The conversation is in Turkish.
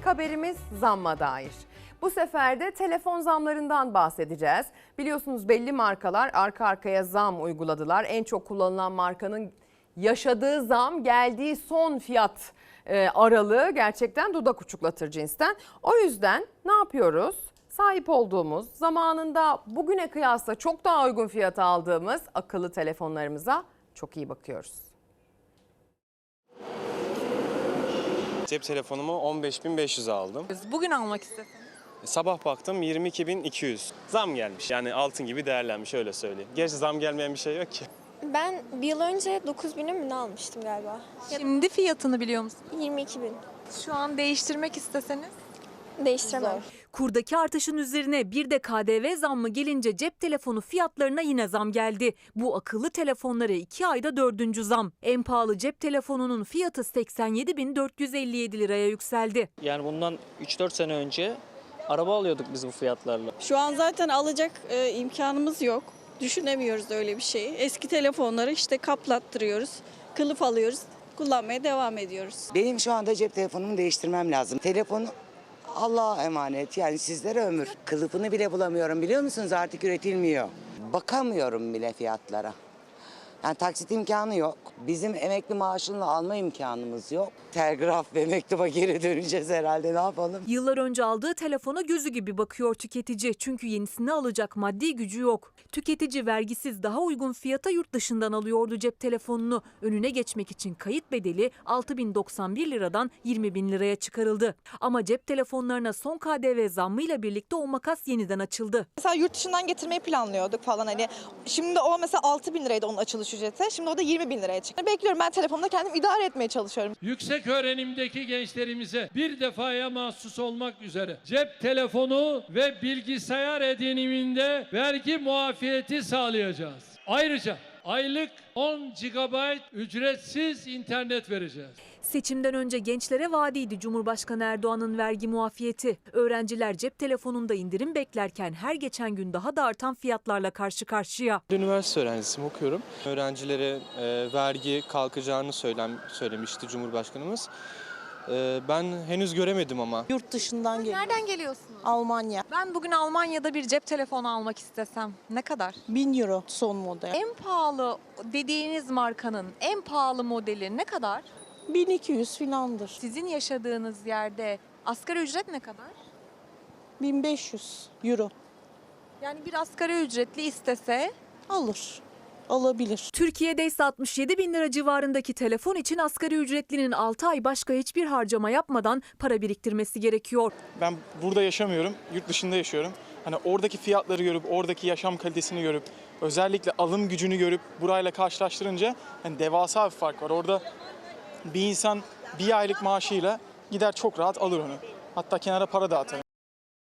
İlk haberimiz zamma dair. Bu sefer de telefon zamlarından bahsedeceğiz. Biliyorsunuz belli markalar arka arkaya zam uyguladılar. En çok kullanılan markanın yaşadığı zam geldiği son fiyat e, aralığı gerçekten dudak uçuklatır cinsten. O yüzden ne yapıyoruz? Sahip olduğumuz, zamanında bugüne kıyasla çok daha uygun fiyata aldığımız akıllı telefonlarımıza çok iyi bakıyoruz. Cep telefonumu 15.500 aldım. Bugün almak isteseniz. Sabah baktım 22.200. Zam gelmiş. Yani altın gibi değerlenmiş öyle söyleyeyim. Gerçi zam gelmeyen bir şey yok ki. Ben bir yıl önce 9000'e mi ne almıştım galiba? Şimdi fiyatını biliyor musun? 22 bin. Şu an değiştirmek isteseniz. Değiştiremem. Kurdaki artışın üzerine bir de KDV zammı gelince cep telefonu fiyatlarına yine zam geldi. Bu akıllı telefonlara 2 ayda dördüncü zam. En pahalı cep telefonunun fiyatı 87.457 liraya yükseldi. Yani bundan 3-4 sene önce araba alıyorduk biz bu fiyatlarla. Şu an zaten alacak e, imkanımız yok. Düşünemiyoruz öyle bir şeyi. Eski telefonları işte kaplattırıyoruz, kılıf alıyoruz, kullanmaya devam ediyoruz. Benim şu anda cep telefonumu değiştirmem lazım. Telefonu Allah'a emanet yani sizlere ömür. Kılıfını bile bulamıyorum biliyor musunuz artık üretilmiyor. Bakamıyorum bile fiyatlara. Yani taksit imkanı yok. Bizim emekli maaşını alma imkanımız yok. Telgraf ve mektuba geri döneceğiz herhalde ne yapalım? Yıllar önce aldığı telefona gözü gibi bakıyor tüketici. Çünkü yenisini alacak maddi gücü yok. Tüketici vergisiz daha uygun fiyata yurt dışından alıyordu cep telefonunu. Önüne geçmek için kayıt bedeli 6091 liradan 20 bin liraya çıkarıldı. Ama cep telefonlarına son KDV zammıyla birlikte o makas yeniden açıldı. Mesela yurt dışından getirmeyi planlıyorduk falan hani. Şimdi o mesela 6 bin liraydı onun ücreti. Şimdi o da 20 bin liraya çıktı. Bekliyorum ben telefonda kendim idare etmeye çalışıyorum. Yüksek öğrenimdeki gençlerimize bir defaya mahsus olmak üzere cep telefonu ve bilgisayar ediniminde vergi muafiyeti sağlayacağız. Ayrıca aylık 10 GB ücretsiz internet vereceğiz. Seçimden önce gençlere vaadiydi Cumhurbaşkanı Erdoğan'ın vergi muafiyeti. Öğrenciler cep telefonunda indirim beklerken her geçen gün daha da artan fiyatlarla karşı karşıya. Üniversite öğrencisiyim okuyorum. Öğrencilere e, vergi kalkacağını söylem, söylemişti Cumhurbaşkanımız. E, ben henüz göremedim ama. Yurt dışından geliyor. Nereden geliyorsunuz? Almanya. Ben bugün Almanya'da bir cep telefonu almak istesem ne kadar? 1000 euro son model. En pahalı dediğiniz markanın en pahalı modeli ne kadar? 1200 filandır. Sizin yaşadığınız yerde asgari ücret ne kadar? 1500 euro. Yani bir asgari ücretli istese Alır. Alabilir. Türkiye'de ise 67 bin lira civarındaki telefon için asgari ücretlinin 6 ay başka hiçbir harcama yapmadan para biriktirmesi gerekiyor. Ben burada yaşamıyorum, yurt dışında yaşıyorum. Hani oradaki fiyatları görüp, oradaki yaşam kalitesini görüp, özellikle alım gücünü görüp burayla karşılaştırınca hani devasa bir fark var. Orada bir insan bir aylık maaşıyla gider çok rahat alır onu. Hatta kenara para da atar.